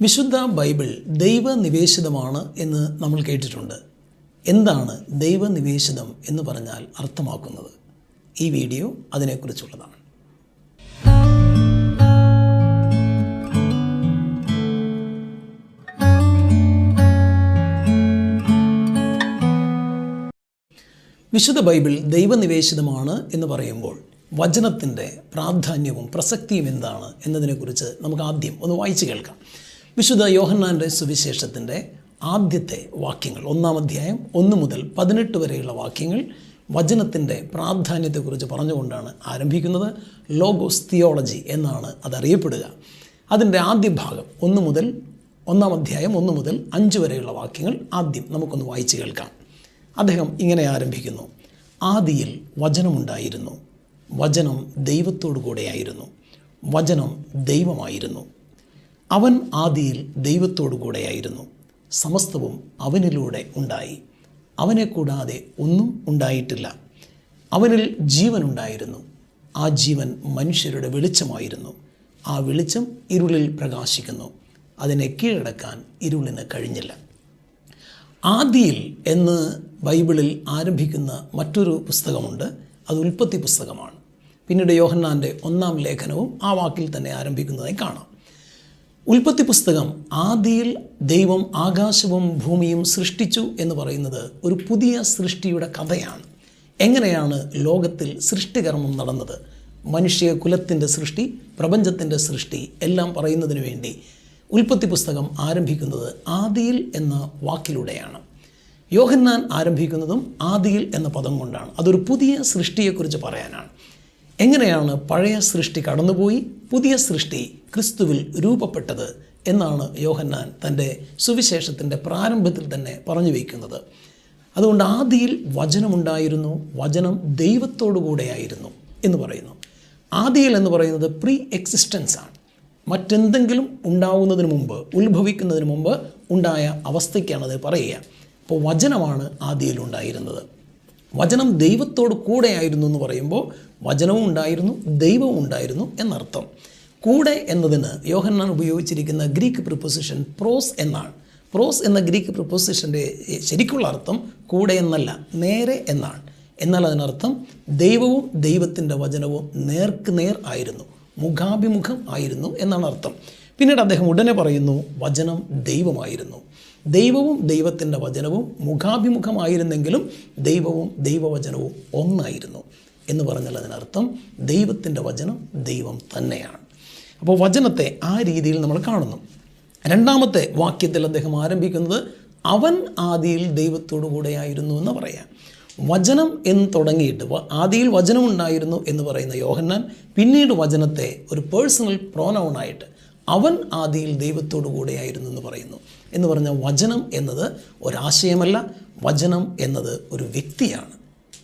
വിശുദ്ധ ബൈബിൾ ദൈവനിവേശിതമാണ് എന്ന് നമ്മൾ കേട്ടിട്ടുണ്ട്. എന്താണ് ദൈവനിവേശിതം എന്ന് പറഞ്ഞാൽ അർത്ഥമാക്കുന്നത്? ഈ വീഡിയോ അതിനെക്കുറിച്ചുള്ളതാണ്. വിശുദ്ധ ബൈബിൾ ദൈവനിവേശിതമാണ് എന്ന് പറയുമ്പോൾ വചനത്തിന്റെ പ്രാധാന്യവും പ്രസക്തിയും എന്താണ് എന്നതിനെക്കുറിച്ച് നമുക്ക് ആദ്യം ഒന്ന് വായിച്ചു കേൾക്കാം. വിശുദ്ധ യോഹന്നാന്റെ സുവിശേഷത്തിന്റെ ആദ്യത്തെ വാക്യങ്ങൾ ഒന്നാം അധ്യായം ഒന്ന് മുതൽ പതിനെട്ട് വരെയുള്ള വാക്യങ്ങൾ വചനത്തിന്റെ പ്രാധാന്യത്തെക്കുറിച്ച് പറഞ്ഞുകൊണ്ടാണ് ആരംഭിക്കുന്നത്. ലോഗോസ് തിയോളജി എന്നാണ് അതറിയപ്പെടുക. അതിന്റെ ആദ്യ ഭാഗം ഒന്ന് മുതൽ ഒന്നാം അധ്യായം ഒന്ന് മുതൽ അഞ്ച് വരെയുള്ള വാക്യങ്ങൾ ആദ്യം നമുക്കൊന്ന് വായിച്ചു കേൾക്കാം. അദ്ദേഹം ഇങ്ങനെ ആരംഭിക്കുന്നു. ആദിയിൽ വചനമുണ്ടായിരുന്നു. വചനം ദൈവത്തോടു കൂടെയായിരുന്നു വചനം ദൈവമായിരുന്നു. അവൻ ആദിയിൽ ദൈവത്തോടു കൂടെയായിരുന്നു. സമസ്തവും അവനിലൂടെ ഉണ്ടായി. അവനെ കൂടാതെ ഒന്നും ഉണ്ടായിട്ടില്ല. അവനിൽ ജീവനുണ്ടായിരുന്നു ആ ജീവൻ മനുഷ്യരുടെ വെളിച്ചമായിരുന്നു. ആ വെളിച്ചം ഇരുളിൽ പ്രകാശിക്കുന്നു. അതിനെ കീഴടക്കാൻ ഇരുളിന് കഴിഞ്ഞില്ല. ആദിയിൽ എന്ന് ബൈബിളിൽ ആരംഭിക്കുന്ന മറ്റൊരു പുസ്തകമുണ്ട്. അത് ഉൽപ്പത്തി പുസ്തകമാണ്. പിന്നീട് യോഹന്നാന്റെ ഒന്നാം ലേഖനവും ആ വാക്കിൽ തന്നെ ആരംഭിക്കുന്നതായി കാണാം. ഉൽപ്പത്തി പുസ്തകം ആദിയിൽ ദൈവം ആകാശവും ഭൂമിയും സൃഷ്ടിച്ചു എന്ന് പറയുന്നത് ഒരു പുതിയ സൃഷ്ടിയുടെ കഥയാണ്. എങ്ങനെയാണ് ലോകത്തിൽ സൃഷ്ടികർമ്മം നടന്നത്? മനുഷ്യ കുലത്തിന്റെ സൃഷ്ടി പ്രപഞ്ചത്തിന്റെ സൃഷ്ടി എല്ലാം പറയുന്നതിന് വേണ്ടി ഉൽപ്പത്തി പുസ്തകം ആരംഭിക്കുന്നത് ആദിയിൽ എന്ന വാക്കിലൂടെയാണ്. യോഹന്നാൻ ആരംഭിക്കുന്നതും ആദിയിൽ എന്ന പദം കൊണ്ടാണ്. അതൊരു പുതിയ സൃഷ്ടിയെക്കുറിച്ച് പറയാനാണ്. എങ്ങനെയാണ് പഴയ സൃഷ്ടി കടന്നുപോയി? പുതിയ സൃഷ്ടി ക്രിസ്തുവിൽ രൂപപ്പെട്ടത് എന്നാണ് യോഹന്നാൻ തന്റെ സുവിശേഷത്തിന്റെ പ്രാരംഭത്തിൽ തന്നെ പറഞ്ഞു വയ്ക്കുന്നത് അതുകൊണ്ട് ആദിയിൽ വചനമുണ്ടായിരുന്നു വചനം ദൈവത്തോടു കൂടെയായിരുന്നു എന്ന് പറയുന്നു. ആദിയിൽ എന്ന് പറയുന്നത് പ്രീ എക്സിസ്റ്റൻസ് ആണ്. മറ്റെന്തെങ്കിലും ഉണ്ടാവുന്നതിന് മുമ്പ് ഉത്ഭവിക്കുന്നതിന് മുമ്പ് ഉണ്ടായ അവസ്ഥയ്ക്കാണ് അത് പറയുക. അപ്പോൾ വചനമാണ് ആദിയിൽ ഉണ്ടായിരുന്നത്. വചനം ദൈവത്തോട് കൂടെയായിരുന്നു എന്ന് പറയുമ്പോൾ വചനവും ഉണ്ടായിരുന്നു ദൈവവും ഉണ്ടായിരുന്നു എന്നർത്ഥം. കൂടെ എന്നതിന് യോഹന്നാൻ ഉപയോഗിച്ചിരിക്കുന്ന ഗ്രീക്ക് പ്രിപ്പൊസിഷൻ പ്രോസ് എന്നാണ്. പ്രോസ് എന്ന ഗ്രീക്ക് പ്രിപ്പൊസിഷന്റെ ശരിക്കുള്ള അർത്ഥം കൂടെ എന്നല്ല നേരെ എന്നാണ്. എന്നാൽ അതിനർത്ഥം ദൈവവും ദൈവത്തിന്റെ വചനവും നേർക്ക് നേർ ആയിരുന്നു മുഖാഭിമുഖം ആയിരുന്നു എന്നാണ് അർത്ഥം. പിന്നീട് അദ്ദേഹം ഉടനെ പറയുന്നു വചനം ദൈവമായിരുന്നു. ദൈവവും ദൈവത്തിന്റെ വചനവും മുഖാഭിമുഖമായിരുന്നെങ്കിലും ദൈവവും ദൈവവചനവും ഒന്നായിരുന്നു എന്ന് പറഞ്ഞാൽ അതിനർത്ഥം ദൈവത്തിന്റെ വചനം ദൈവം തന്നെയാണ്. അപ്പോൾ വചനത്തെ ആ രീതിയിൽ നമ്മൾ കാണുന്നു. രണ്ടാമത്തെ വാക്യത്തിൽ അദ്ദേഹം ആരംഭിക്കുന്നത് അവൻ ആദിയിൽ ദൈവത്തോടു കൂടെയായിരുന്നു എന്ന് പറയാം. വചനം എന്ന് തുടങ്ങിയിട്ട് ആദിയിൽ വചനം ഉണ്ടായിരുന്നു എന്ന് പറയുന്ന യോഹന്നാൻ പിന്നീട് വചനത്തെ ഒരു പേഴ്സണൽ പ്രോനൗണായിട്ട് അവൻ ആദിയിൽ ദൈവത്തോടു കൂടെയായിരുന്നു എന്ന് പറയുന്നു. എന്ന് പറഞ്ഞാൽ വചനം എന്നത് ഒരാശയമല്ല വചനം എന്നത് ഒരു വ്യക്തിയാണ്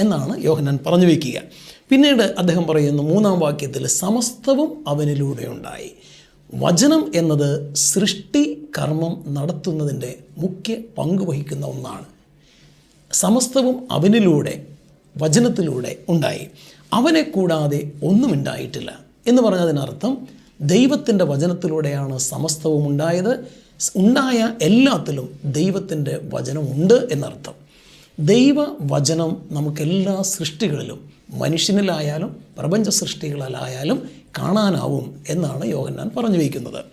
എന്നാണ് യോഹനാൻ പറഞ്ഞു വയ്ക്കുക പിന്നീട് അദ്ദേഹം പറയുന്നു മൂന്നാം വാക്യത്തിൽ സമസ്തവും അവനിലൂടെ ഉണ്ടായി. വചനം എന്നത് സൃഷ്ടി കർമ്മം നടത്തുന്നതിന്റെ മുഖ്യ പങ്ക് വഹിക്കുന്ന ഒന്നാണ്. സമസ്തവും അവനിലൂടെ വചനത്തിലൂടെ ഉണ്ടായി. അവനെ കൂടാതെ ഒന്നും ഉണ്ടായിട്ടില്ല എന്ന് പറഞ്ഞതിനർത്ഥം ദൈവത്തിന്റെ വചനത്തിലൂടെയാണ് സമസ്തവും ഉണ്ടായത്. ഉണ്ടായ എല്ലാത്തിലും ദൈവത്തിന്റെ വചനമുണ്ട് എന്നർത്ഥം. ദൈവ വചനം നമുക്കെല്ലാ സൃഷ്ടികളിലും മനുഷ്യനിലായാലും പ്രപഞ്ച സൃഷ്ടികളിലായാലും കാണാനാവും എന്നാണ് യോഹന്നാൻ പറഞ്ഞു വയ്ക്കുന്നത്.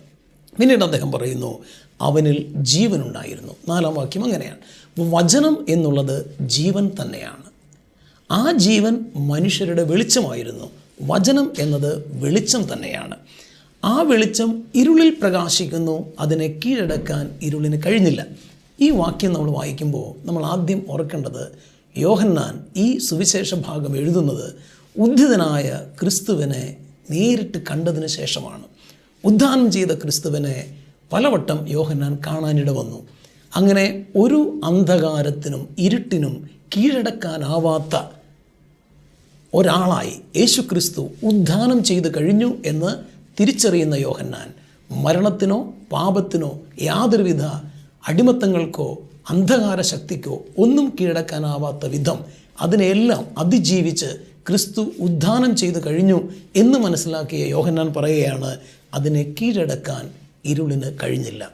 പിന്നീട് അദ്ദേഹം പറയുന്നു അവനിൽ ജീവനുണ്ടായിരുന്നു. നാലാം വാക്യം അങ്ങനെയാണ്. വചനം എന്നുള്ളത് ജീവൻ തന്നെയാണ്. ആ ജീവൻ മനുഷ്യരുടെ വെളിച്ചമായിരുന്നു. വചനം എന്നത് വെളിച്ചം തന്നെയാണ്. ആ വെളിച്ചം ഇരുളിൽ പ്രകാശിക്കുന്നു. അതിനെ കീഴടക്കാൻ ഇരുളിന് കഴിഞ്ഞില്ല. ഈ വാക്യം നമ്മൾ വായിക്കുമ്പോൾ നമ്മൾ ആദ്യം ഓർക്കേണ്ടത് യോഹന്നാൻ ഈ സുവിശേഷ ഭാഗം എഴുതുന്നത് ഉദ്ധിതനായ ക്രിസ്തുവിനെ നേരിട്ട് കണ്ടതിന് ശേഷമാണ്. ഉദ്ധാനം ചെയ്ത ക്രിസ്തുവിനെ പലവട്ടം യോഹന്നാൻ കാണാനിട വന്നു. അങ്ങനെ ഒരു അന്ധകാരത്തിനും ഇരുട്ടിനും കീഴടക്കാനാവാത്ത ഒരാളായി യേശു ക്രിസ്തു ഉദ്ധാനം ചെയ്തു കഴിഞ്ഞു എന്ന് തിരിച്ചറിയുന്ന യോഹന്നാൻ മരണത്തിനോ പാപത്തിനോ യാതൊരുവിധ അടിമത്തങ്ങൾക്കോ അന്ധകാര ശക്തിക്കോ ഒന്നും കീഴടക്കാനാവാത്ത വിധം അതിനെയെല്ലാം അതിജീവിച്ച് ക്രിസ്തു ഉദ്ധാനം ചെയ്തു കഴിഞ്ഞു എന്ന് മനസ്സിലാക്കിയ യോഹന്നാൻ പറയുകയാണ് അതിനെ കീഴടക്കാൻ ഇരുളിന് കഴിഞ്ഞില്ല.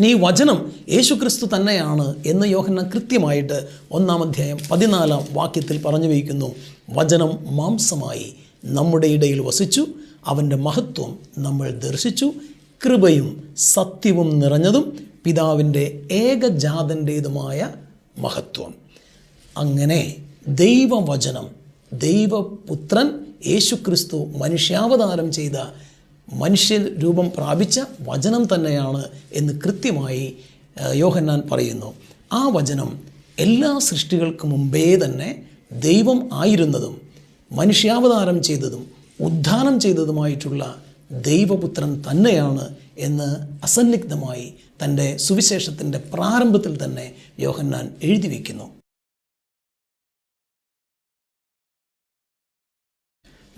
ഇനി ഈ വചനം യേശുക്രിസ്തു തന്നെയാണ് എന്ന് യോഹന്നാൻ കൃത്യമായിട്ട് ഒന്നാം അധ്യായം പതിനാലാം വാക്യത്തിൽ പറഞ്ഞു വയ്ക്കുന്നു. വചനം മാംസമായി നമ്മുടെ ഇടയിൽ വസിച്ചു. അവന്റെ മഹത്വം നമ്മൾ ദർശിച്ചു. കൃപയും സത്യവും നിറഞ്ഞതും പിതാവിന്റെ ഏകജാതന്റേതുമായ മഹത്വം. അങ്ങനെ ദൈവവചനം ദൈവപുത്രൻ യേശുക്രിസ്തു മനുഷ്യാവതാരം ചെയ്ത മനുഷ്യ രൂപം പ്രാപിച്ച വചനം തന്നെയാണ് എന്ന് കൃത്യമായി യോഹന്നാൻ പറയുന്നു. ആ വചനം എല്ലാ സൃഷ്ടികൾക്ക് മുമ്പേ തന്നെ ദൈവം ആയിരുന്നതും മനുഷ്യാവതാരം ചെയ്തതും ഉദ്ധാനം ചെയ്തതുമായിട്ടുള്ള ദൈവപുത്രൻ തന്നെയാണ് എന്ന് അസന്നിഗ്ധമായി തന്റെ സുവിശേഷത്തിന്റെ പ്രാരംഭത്തിൽ തന്നെ യോഹന്നാൻ എഴുതി വയ്ക്കുന്നു.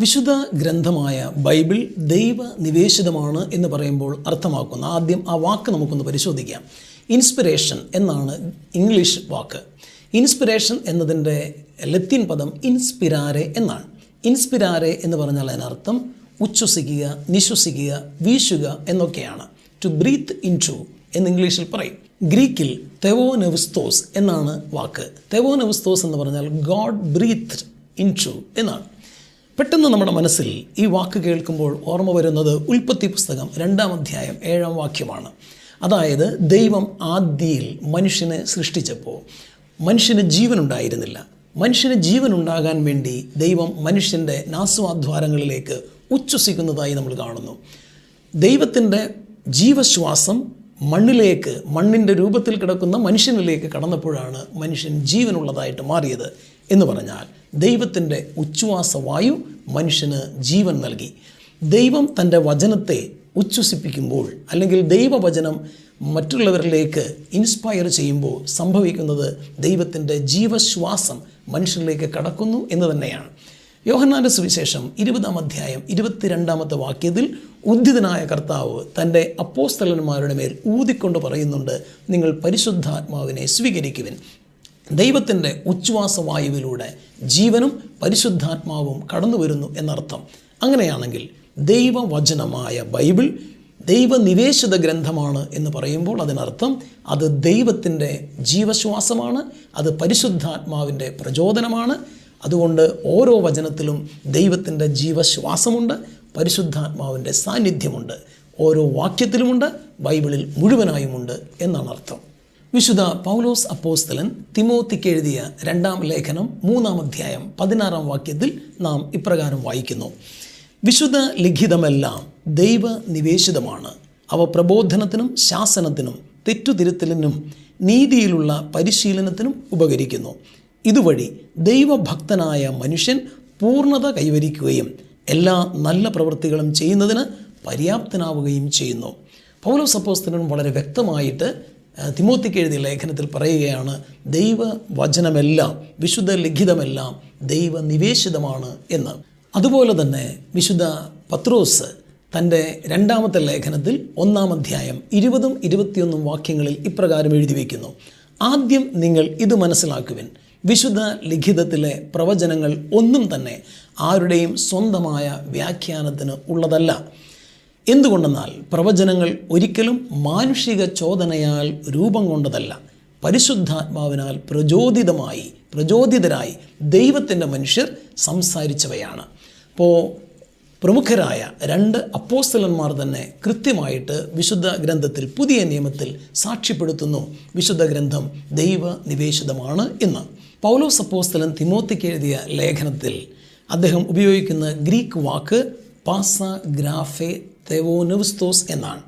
വിശുദ്ധ ഗ്രന്ഥമായ ബൈബിൾ ദൈവ നിവേശിതമാണ് എന്ന് പറയുമ്പോൾ അർത്ഥമാക്കുന്ന ആദ്യം ആ വാക്ക് നമുക്കൊന്ന് പരിശോധിക്കാം. ഇൻസ്പിറേഷൻ എന്നാണ് ഇംഗ്ലീഷ് വാക്ക്. ഇൻസ്പിറേഷൻ എന്നതിന്റെ ലത്തീൻ പദം ഇൻസ്പിരാരെ എന്നാണ്. ഇൻസ്പിരാരെ എന്ന് പറഞ്ഞാൽ അതിനർത്ഥം ഉച്ഛ്വസിക്കുക നിശ്വസിക്കുക വീശുക എന്നൊക്കെയാണ്. ടു ബ്രീത്ത് ഇൻ ടു എന്ന് ഇംഗ്ലീഷിൽ പറയും. ഗ്രീക്കിൽ തെവോനെവിസ്തോസ് എന്നാണ് വാക്ക്. തെവോനെവിസ്തോസ് എന്ന് പറഞ്ഞാൽ ഗോഡ് ബ്രീത്ത് ഇൻ ടു എന്നാണ്. പെട്ടെന്ന് നമ്മുടെ മനസ്സിൽ ഈ വാക്ക് കേൾക്കുമ്പോൾ ഓർമ്മ വരുന്നത് ഉൽപ്പത്തി പുസ്തകം രണ്ടാം അധ്യായം ഏഴാം വാക്യമാണ്. അതായത് ദൈവം ആദ്യയിൽ മനുഷ്യനെ സൃഷ്ടിച്ചപ്പോൾ മനുഷ്യന് ജീവനുണ്ടായിരുന്നില്ല. മനുഷ്യന് ജീവൻ ജീവനുണ്ടാകാൻ വേണ്ടി ദൈവം മനുഷ്യന്റെ നാസ്വാദ്വാരങ്ങളിലേക്ക് ഉച്ഛസിക്കുന്നതായി നമ്മൾ കാണുന്നു. ദൈവത്തിന്റെ ജീവശ്വാസം മണ്ണിലേക്ക് മണ്ണിന്റെ രൂപത്തിൽ കിടക്കുന്ന മനുഷ്യനിലേക്ക് കടന്നപ്പോഴാണ് മനുഷ്യൻ ജീവനുള്ളതായിട്ട് മാറിയത് എന്ന് പറഞ്ഞാൽ ദൈവത്തിന്റെ ഉച്ഛ്വാസവായു മനുഷ്യന് ജീവൻ നൽകി. ദൈവം തന്റെ വചനത്തെ ഉച്ഛ്വസിപ്പിക്കുമ്പോൾ അല്ലെങ്കിൽ ദൈവവചനം മറ്റുള്ളവരിലേക്ക് ഇൻസ്പയർ ചെയ്യുമ്പോൾ സംഭവിക്കുന്നത് ദൈവത്തിന്റെ ജീവശ്വാസം മനുഷ്യരിലേക്ക് കടക്കുന്നു എന്ന് തന്നെയാണ്. യോഹന്നാന്റെ സുവിശേഷം ഇരുപതാം അധ്യായം ഇരുപത്തിരണ്ടാമത്തെ വാക്യത്തിൽ ഉദ്ധിതനായ കർത്താവ് തന്റെ അപ്പോസ്തലന്മാരുടെ മേൽ ഊതിക്കൊണ്ട് പറയുന്നുണ്ട് നിങ്ങൾ പരിശുദ്ധാത്മാവിനെ സ്വീകരിക്കുവിൻ. ദൈവത്തിന്റെ ഉച്ഛ്വാസവായുവിലൂടെ ജീവനും പരിശുദ്ധാത്മാവും കടന്നു വരുന്നു എന്നർത്ഥം. അങ്ങനെയാണെങ്കിൽ ദൈവവചനമായ ബൈബിൾ ദൈവനിവേശിത ഗ്രന്ഥമാണ് എന്ന് പറയുമ്പോൾ അതിനർത്ഥം അത് ദൈവത്തിന്റെ ജീവശ്വാസമാണ് അത് പരിശുദ്ധാത്മാവിന്റെ പ്രചോദനമാണ്. അതുകൊണ്ട് ഓരോ വചനത്തിലും ദൈവത്തിന്റെ ജീവശ്വാസമുണ്ട് പരിശുദ്ധാത്മാവിന്റെ സാന്നിധ്യമുണ്ട്. ഓരോ വാക്യത്തിലുമുണ്ട് ബൈബിളിൽ മുഴുവനായുമുണ്ട് എന്നാണ് അർത്ഥം. വിശുദ്ധ പൗലോസ് അപ്പോസ്തലൻ തിമോത്തിക്ക് എഴുതിയ രണ്ടാം ലേഖനം മൂന്നാം അധ്യായം പതിനാറാം വാക്യത്തിൽ നാം ഇപ്രകാരം വായിക്കുന്നു. വിശുദ്ധ ലിഖിതമെല്ലാം ദൈവ നിവേശിതമാണ് അവ പ്രബോധനത്തിനും ശാസനത്തിനും തെറ്റുതിരുത്തലിനും നീതിയിലുള്ള പരിശീലനത്തിനും ഉപകരിക്കുന്നു. ഇതുവഴി ദൈവഭക്തനായ മനുഷ്യൻ പൂർണത കൈവരിക്കുകയും എല്ലാ നല്ല പ്രവൃത്തികളും ചെയ്യുന്നതിന് പര്യാപ്തനാവുകയും ചെയ്യുന്നു. പൗലോസ് അപ്പോസ്തലൻ വളരെ വ്യക്തമായിട്ട് തിമോത്തിക്ക് എഴുതിയ ലേഖനത്തിൽ പറയുകയാണ് ദൈവവചനമെല്ലാം വിശുദ്ധ ലിഖിതമെല്ലാം ദൈവ നിവേശിതമാണ് എന്ന്. അതുപോലെ തന്നെ വിശുദ്ധ പത്രോസ് തന്റെ രണ്ടാമത്തെ ലേഖനത്തിൽ ഒന്നാം അധ്യായം ഇരുപതും ഇരുപത്തിയൊന്നും വാക്യങ്ങളിൽ ഇപ്രകാരം എഴുതി വയ്ക്കുന്നു ആദ്യം നിങ്ങൾ ഇത് മനസ്സിലാക്കുവിൻ. വിശുദ്ധ ലിഖിതത്തിലെ പ്രവചനങ്ങൾ ഒന്നും തന്നെ ആരുടെയും സ്വന്തമായ വ്യാഖ്യാനത്തിന് ഉള്ളതല്ല. എന്തുകൊണ്ടെന്നാൽ പ്രവചനങ്ങൾ ഒരിക്കലും മാനുഷിക ചോദനയാൽ രൂപം കൊണ്ടതല്ല. പരിശുദ്ധാത്മാവിനാൽ പ്രചോദിതമായി പ്രചോദിതരായി ദൈവത്തിന്റെ മനുഷ്യർ സംസാരിച്ചവയാണ്. അപ്പോൾ പ്രമുഖരായ രണ്ട് അപ്പോസ്തലന്മാർ തന്നെ കൃത്യമായിട്ട് വിശുദ്ധ ഗ്രന്ഥത്തിൽ പുതിയ നിയമത്തിൽ സാക്ഷ്യപ്പെടുത്തുന്നു. വിശുദ്ധ ഗ്രന്ഥം ദൈവ നിവേശിതമാണ് എന്ന്. പൗലോസ് അപ്പോസ്തലൻ തിമോത്തിക്ക് എഴുതിയ ലേഖനത്തിൽ അദ്ദേഹം ഉപയോഗിക്കുന്ന ഗ്രീക്ക് വാക്ക് പാസ ഗ്രാഫെ തെവോനവസ്തോസ് എന്നാണ്.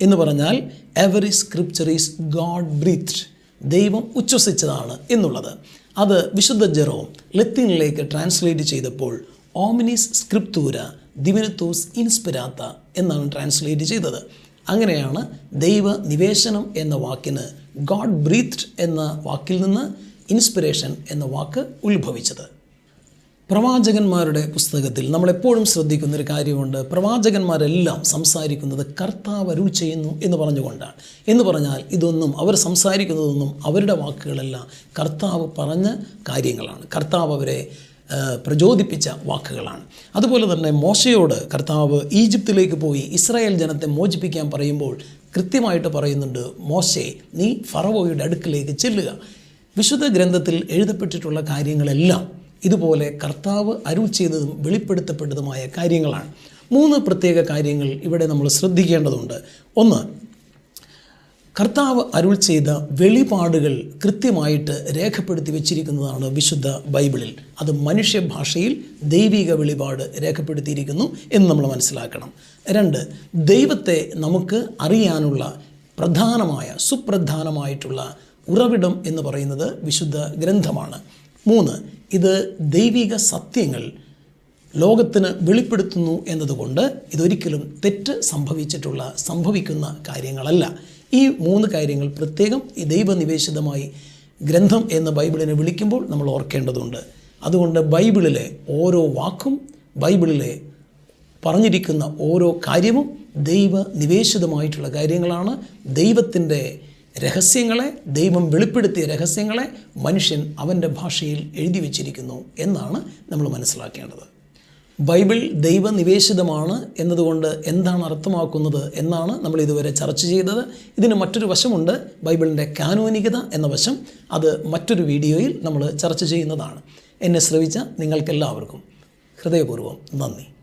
എന്ന് പറഞ്ഞാൽ every scripture is God breath ദൈവം ഉച്ഛസിച്ചതാണ് എന്നുള്ളത്. അത് വിശുദ്ധ ജെറോം ലത്തീനിലേക്ക് ട്രാൻസ്ലേറ്റ് ചെയ്തപ്പോൾ ഓമിനിസ് സ്ക്രിപ്തൂര ദിവിനത്തോസ് ഇൻസ്പിരാത്ത എന്നാണ് ട്രാൻസ്ലേറ്റ് ചെയ്തത്. അങ്ങനെയാണ് ദൈവ നിവേശനം എന്ന വാക്കിന് ഗോഡ് ബ്രീത്ഡ് എന്ന വാക്കിൽ നിന്ന് ഇൻസ്പിറേഷൻ എന്ന വാക്ക് ഉത്ഭവിച്ചത്. പ്രവാചകന്മാരുടെ പുസ്തകത്തിൽ നമ്മളെപ്പോഴും ശ്രദ്ധിക്കുന്ന ഒരു കാര്യമുണ്ട്. പ്രവാചകന്മാരെല്ലാം സംസാരിക്കുന്നത് കർത്താവ് അരുൾ ചെയ്യുന്നു എന്ന് പറഞ്ഞുകൊണ്ടാണ്. എന്ന് പറഞ്ഞാൽ ഇതൊന്നും അവർ സംസാരിക്കുന്നതൊന്നും അവരുടെ വാക്കുകളല്ല. കർത്താവ് പറഞ്ഞ കാര്യങ്ങളാണ്. കർത്താവ് അവരെ പ്രചോദിപ്പിച്ച വാക്കുകളാണ്. അതുപോലെ തന്നെ മോശയോട് കർത്താവ് ഈജിപ്തിലേക്ക് പോയി ഇസ്രായേൽ ജനത്തെ മോചിപ്പിക്കാൻ പറയുമ്പോൾ കൃത്യമായിട്ട് പറയുന്നുണ്ട് മോശെ നീ ഫറവോയുടെ അടുക്കിലേക്ക് ചെല്ലുക. വിശുദ്ധ ഗ്രന്ഥത്തിൽ എഴുതപ്പെട്ടിട്ടുള്ള കാര്യങ്ങളെല്ലാം ഇതുപോലെ കർത്താവ് അരുൾ ചെയ്തതും വെളിപ്പെടുത്തപ്പെട്ടതുമായ കാര്യങ്ങളാണ്. മൂന്ന് പ്രത്യേക കാര്യങ്ങൾ ഇവിടെ നമ്മൾ ശ്രദ്ധിക്കേണ്ടതുണ്ട്. ഒന്ന് കർത്താവ് അരുൾ ചെയ്ത വെളിപാടുകൾ കൃത്യമായിട്ട് രേഖപ്പെടുത്തി വെച്ചിരിക്കുന്നതാണ് വിശുദ്ധ ബൈബിളിൽ. അത് മനുഷ്യ ഭാഷയിൽ ദൈവിക വെളിപാട് രേഖപ്പെടുത്തിയിരിക്കുന്നു എന്ന് നമ്മൾ മനസ്സിലാക്കണം. രണ്ട് ദൈവത്തെ നമുക്ക് അറിയാനുള്ള പ്രധാനമായ സുപ്രധാനമായിട്ടുള്ള ഉറവിടം എന്ന് പറയുന്നത് വിശുദ്ധ ഗ്രന്ഥമാണ്. മൂന്ന് ഇത് ദൈവിക സത്യങ്ങൾ ലോകത്തിന് വെളിപ്പെടുത്തുന്നു എന്നതുകൊണ്ട് ഇതൊരിക്കലും തെറ്റ് സംഭവിച്ചിട്ടുള്ള സംഭവിക്കുന്ന കാര്യങ്ങളല്ല. ഈ മൂന്ന് കാര്യങ്ങൾ പ്രത്യേകം ഈ ദൈവനിവേശിതമായി ഗ്രന്ഥം എന്ന് ബൈബിളിനെ വിളിക്കുമ്പോൾ നമ്മൾ ഓർക്കേണ്ടതുണ്ട്. അതുകൊണ്ട് ബൈബിളിലെ ഓരോ വാക്കും ബൈബിളിലെ പറഞ്ഞിരിക്കുന്ന ഓരോ കാര്യവും ദൈവ നിവേശിതമായിട്ടുള്ള കാര്യങ്ങളാണ്. ദൈവത്തിന്റെ രഹസ്യങ്ങളെ ദൈവം വെളിപ്പെടുത്തിയ രഹസ്യങ്ങളെ മനുഷ്യൻ അവന്റെ ഭാഷയിൽ എഴുതി വച്ചിരിക്കുന്നു എന്നാണ് നമ്മൾ മനസ്സിലാക്കേണ്ടത്. ബൈബിൾ ദൈവനിവേശിതമാണ് എന്നതുകൊണ്ട് എന്താണ് അർത്ഥമാക്കുന്നത് എന്നാണ് നമ്മൾ ഇതുവരെ ചർച്ച ചെയ്തത്. ഇതിന് മറ്റൊരു വശമുണ്ട് ബൈബിളിന്റെ കാനോനികത എന്ന വശം. അത് മറ്റൊരു വീഡിയോയിൽ നമ്മൾ ചർച്ച ചെയ്യുന്നതാണ്. എന്നെ ശ്രവിച്ച നിങ്ങൾക്കെല്ലാവർക്കും ഹൃദയപൂർവം നന്ദി.